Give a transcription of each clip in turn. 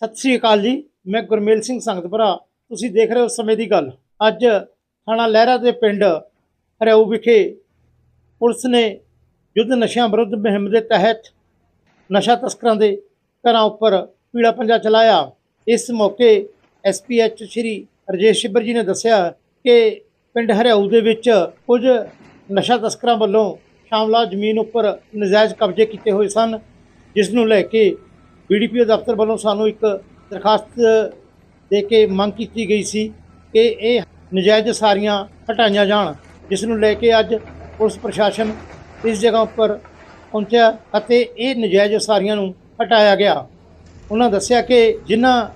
ਸਤਿ ਸ੍ਰੀ ਅਕਾਲ ਜੀ, ਮੈਂ ਗੁਰਮੇਲ ਸਿੰਘ ਸੰਗਤਪੁਰਾ ਤੁਸੀਂ ਦੇਖ ਰਹੇ ਹੋ ਸਮੇਂ ਦੀ ਗੱਲ। ਅੱਜ ਥਾਣਾ ਲਹਿਰਾ ਦੇ ਪਿੰਡ ਹਰਿਆਊ ਵਿਖੇ ਪੁਲਿਸ ਨੇ ਯੁੱਧ ਨਸ਼ਿਆਂ ਵਿਰੁੱਧ ਮੁਹਿੰਮ ਦੇ ਤਹਿਤ ਨਸ਼ਾ ਤਸਕਰਾਂ ਦੇ ਘਰਾਂ ਉੱਪਰ ਪੀਲਾ ਪੰਜਾ ਚਲਾਇਆ। ਇਸ ਮੌਕੇ ਐਸਪੀਐਚ ਸ਼੍ਰੀ ਰਜੇਸ਼ ਸ਼ਿਬਰ ਜੀ ਨੇ ਦੱਸਿਆ ਕਿ ਪਿੰਡ ਹਰਿਆਊ ਦੇ ਵਿੱਚ ਕੁਝ ਨਸ਼ਾ ਤਸਕਰਾਂ ਵੱਲੋਂ ਸ਼ਾਮਲਾ ਜ਼ਮੀਨ ਉੱਪਰ ਨਜਾਇਜ਼ ਕਬਜ਼ੇ ਕੀਤੇ ਹੋਏ ਸਨ, ਜਿਸ ਨੂੰ ਲੈ ਕੇ ਬੀਡੀਪੀਓ ਦਫ਼ਤਰ ਵੱਲੋਂ ਸਾਨੂੰ ਇੱਕ ਦਰਖਾਸਤ ਦੇ ਕੇ ਮੰਗ ਕੀਤੀ ਗਈ ਸੀ ਕਿ ਇਹ ਨਜਾਇਜ਼ ਸਾਰੀਆਂ ਹਟਾਈਆਂ ਜਾਣ, ਜਿਸ ਨੂੰ ਲੈ ਕੇ ਅੱਜ ਪੁਲਿਸ ਪ੍ਰਸ਼ਾਸਨ ਇਸ ਜਗ੍ਹਾ ਉੱਪਰ ਪਹੁੰਚਿਆ ਅਤੇ ਇਹ ਨਜਾਇਜ਼ ਸਾਰੀਆਂ ਨੂੰ ਹਟਾਇਆ ਗਿਆ। ਉਹਨਾਂ ਦੱਸਿਆ ਕਿ ਜਿਨ੍ਹਾਂ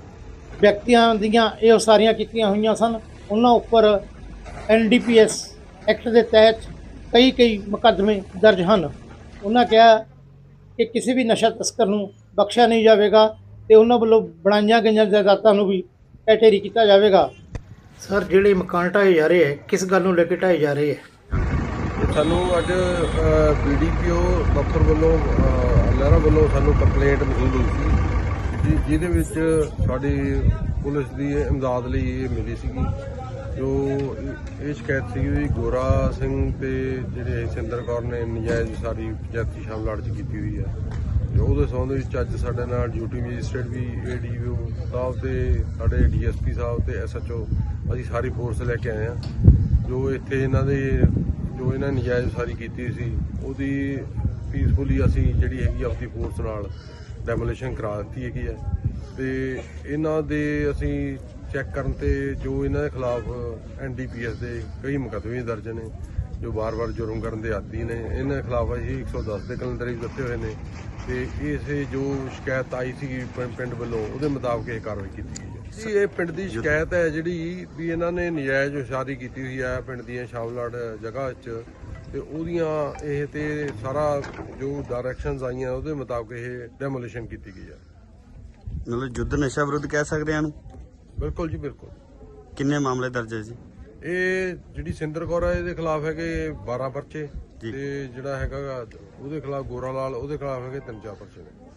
ਵਿਅਕਤੀਆਂ ਦੀਆਂ ਇਹ ਉਸਾਰੀਆਂ ਕੀਤੀਆਂ ਹੋਈਆਂ ਸਨ, ਉਹਨਾਂ ਉੱਪਰ ਐਨਡੀਪੀਐਸ ਐਕਟ ਦੇ ਤਹਿਤ ਕਈ ਕਈ ਮੁਕੱਦਮੇ ਦਰਜ ਹਨ। ਉਹਨਾਂ ਕਿਹਾ ਕਿ ਕਿਸੇ ਵੀ ਨਸ਼ਾ ਤਸਕਰ ਨੂੰ ਬਖਸ਼ਿਆ ਨਹੀਂ ਜਾਵੇਗਾ ਤੇ ਉਹਨਾਂ ਵੱਲੋਂ ਬਣਾਈਆਂ ਗਈਆਂ ਜਾਇਦਾਦਾਂ ਨੂੰ ਵੀ ਟੈਟੇਰੀ ਕੀਤਾ ਜਾਵੇਗਾ। ਸਰ ਜਿਹੜੇ ਮਕਾਨ ਢਾਏ ਜਾ ਰਹੇ ਹੈ ਕਿਸ ਗੱਲ ਨੂੰ ਲੈ ਕੇ ਢਾਏ ਜਾ ਰਹੇ ਹੈ? ਸਾਨੂੰ ਅੱਜ ਬੀਡੀਪੀਓ ਦਫ਼ਤਰ ਵੱਲੋਂ ਲਹਿਰਾ ਵੱਲੋਂ ਸਾਨੂੰ ਕੰਪਲੇਂਟ ਮਸੂਲ ਹੋਈ ਸੀ। ਜਿਹਦੇ ਵਿੱਚ ਸਾਡੀ ਪੁਲਿਸ ਦੀ ਇਮਦਾਦ ਲਈ ਇਹ ਮਿਲੀ ਸੀਗੀ। ਜੋ ਇਹ- ਸ਼ਿਕਾਇਤ ਸੀ ਵੀ ਗੋਰਾ ਸਿੰਘ ਤੇ ਜਿਹੜੇ ਸਿੰਦਰ ਕੌਰ ਨੇ ਨਜਾਇਜ਼ ਸਾਰੀ ਪੰਚਾਇਤੀ ਸ਼ਾਮ ਲੜ ਚ ਕੀਤੀ ਹੋਈ ਹੈ ਜੋ ਉਹਦੇ ਸੰਬੰਧ ਵਿੱਚ ਅੱਜ ਸਾਡੇ ਨਾਲ ਡਿਊਟੀ ਮੈਜਿਸਟ੍ਰੇਟ ਵੀ ਏਡੀਓ ਸਾਹਿਬ ਤੇ ਸਾਡੇ ਡੀਐਸਪੀ ਸਾਹਿਬ ਤੇ ਐਸਐਚਓ ਅਸੀਂ ਸਾਰੀ ਫੋਰਸ ਲੈ ਕੇ ਆਏ ਆ। ਜੋ ਇੱਥੇ ਇਹਨਾਂ ਦੇ, ਜੋ ਇਹਨਾਂ ਨੇ ਨਜਾਇਜ਼ ਸਾਰੀ ਕੀਤੀ ਸੀ, ਉਹਦੀ ਪੀਸਫੁਲੀ ਅਸੀਂ ਜਿਹੜੀ ਹੈਗੀ ਆਪਣੀ ਫੋਰਸ ਨਾਲ ਡੈਮੋਲੀਸ਼ਨ ਕਰਾ ਦਿੱਤੀ ਹੈਗੀ ਹੈ ਤੇ ਇਹਨਾਂ ਦੇ ਅਸੀਂ ਚੈੱਕ ਕਰਨ ਤੇ ਜੋ ਇਹਨਾਂ ਦੇ ਖਿਲਾਫ ਐਨਡੀਪੀਐਸ ਦੇ ਕਈ ਮੁਕੱਦਮੇ ਦਰਜ ਨੇ ਜੋ ਵਾਰ-ਵਾਰ ਜੁਰਮ ਕਰਨ ਦੇ ਆਦੀ ਨੇ ਇਹਨਾਂ ਦੇ ਖਿਲਾਫ ਅਸੀਂ 110 ਦੇ ਕੈਲੰਡਰ ਵੀ ਦਿੱਤੇ ਹੋਏ ਨੇ ਤੇ ਇਸੇ ਜੋ ਸ਼ਿਕਾਇਤ ਆਈ ਸੀ ਪਿੰਡ ਵੱਲੋਂ ਉਹਦੇ ਮੁਤਾਬਕ ਇਹ ਕਾਰਵਾਈ ਕੀਤੀ ਗਈ ਹੈ। ਜੀ ਇਹ ਪਿੰਡ ਦੀ ਸ਼ਿਕਾਇਤ ਹੈ ਜਿਹੜੀ ਵੀ ਇਹਨਾਂ ਨੇ ਨਜਾਇਜ਼ ਉਸਾਰੀ ਕੀਤੀ ਹੋਈ ਹੈ ਪਿੰਡ ਦੀਆਂ ਸ਼ਾਮਲਾਟ ਜਗ੍ਹਾ 'ਚ ਤੇ ਉਹਦੀਆਂ ਇਹ ਤੇ ਸਾਰਾ ਜੋ ਡਾਇਰੈਕਸ਼ਨਸ ਆਈਆਂ ਉਹਦੇ ਮੁਤਾਬਕ ਇਹ ਡੈਮੋਲੀਸ਼ਨ ਕੀਤੀ ਗਈ ਹੈ। ਮਤਲਬ ਯੁੱਧ ਨਸ਼ਾ ਵਿਰੁੱਧ ਕਹਿ ਸਕਦੇ ਹਾਂ ਇਹਨੂੰ? ਬਿਲਕੁਲ ਜੀ ਬਿਲਕੁਲ। ਕਿੰਨੇ ਮਾਮਲੇ ਦਰਜ ਹੈ ਜੀ? ਇਹ ਜਿਹੜੀ ਸਿੰਦਰ ਕੌਰ ਹੈ ਇਹਦੇ ਖਿਲਾਫ ਹੈਗੇ 12 ਪਰਚੇ। ਤੇ ਜਿਹੜਾ ਹੈਗਾ ਗਾ, ਉਹਦੇ ਖਿਲਾਫ ਗੋਰਾ ਲਾਲ ਉਹਦੇ ਖਿਲਾਫ ਹੈਗੇ ਤਿੰਨ ਚਾਰ ਪਰਚੇ ਨੇ।